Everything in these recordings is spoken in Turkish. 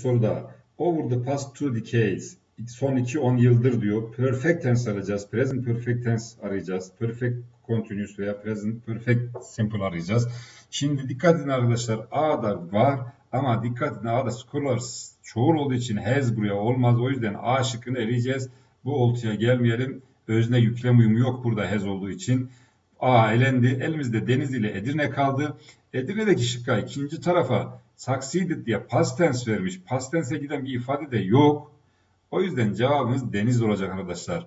soruda over the past two decades son 2-10 yıldır diyor. Perfect tense arayacağız. Present perfect tense arayacağız. Perfect continuous veya present perfect simple arayacağız. Şimdi dikkat edin arkadaşlar. A'da var ama dikkat edin A'da scholars çoğul olduğu için has buraya olmaz. O yüzden A şıkkını eleyeceğiz. Bu oltuya gelmeyelim. Özne yüklem uyumu yok burada has olduğu için. A elendi. Elimizde Deniz ile Edirne kaldı. Edirne'deki şıkka ikinci tarafa succeeded diye past tense vermiş. Past tense'e giden bir ifade de yok. O yüzden cevabımız Deniz olacak arkadaşlar.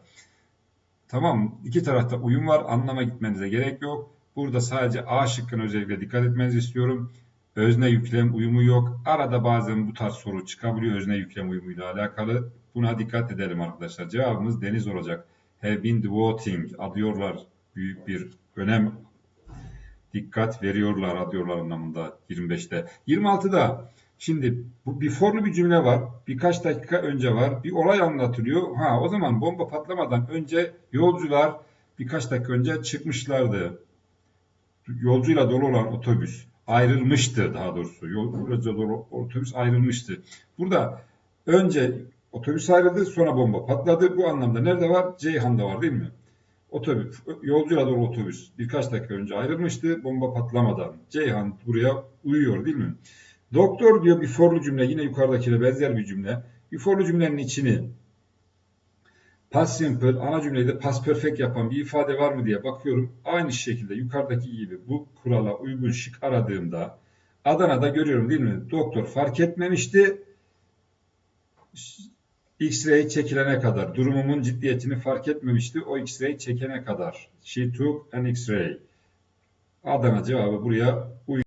Tamam iki tarafta uyum var. Anlama gitmenize gerek yok. Burada sadece A şıkkına özellikle dikkat etmenizi istiyorum. Özne yüklem uyumu yok. Arada bazen bu tarz soru çıkabiliyor özne yüklem uyumuyla alakalı. Buna dikkat edelim arkadaşlar. Cevabımız Deniz olacak. Have been devoting adıyorlar. Büyük bir önem dikkat veriyorlar adıyorlar anlamında 25'te. 26'da şimdi bu before'lu bir cümle var. Birkaç dakika önce var. Bir olay anlatılıyor. Ha o zaman bomba patlamadan önce yolcular birkaç dakika önce çıkmışlardı. Yolcuyla dolu olan otobüs ayrılmıştı daha doğrusu. Yolcuyla dolu otobüs ayrılmıştı. Burada önce otobüs ayrıldı sonra bomba patladı. Bu anlamda nerede var? Ceyhan'da var değil mi? Otobüs, yolcuyla dolu otobüs birkaç dakika önce ayrılmıştı bomba patlamadan. Ceyhan buraya uyuyor değil mi? Doktor diyor bir forlu cümle yine yukarıdakiyle benzer bir cümle. Bir forlu cümlenin içini past simple ana cümleyi de past perfect yapan bir ifade var mı diye bakıyorum. Aynı şekilde yukarıdaki gibi bu kurala uygun şık aradığımda Adana'da görüyorum değil mi? Doktor fark etmemişti. X-ray çekilene kadar durumumun ciddiyetini fark etmemişti. O X-ray çekene kadar. She took an X-ray. Adana cevabı buraya uygun.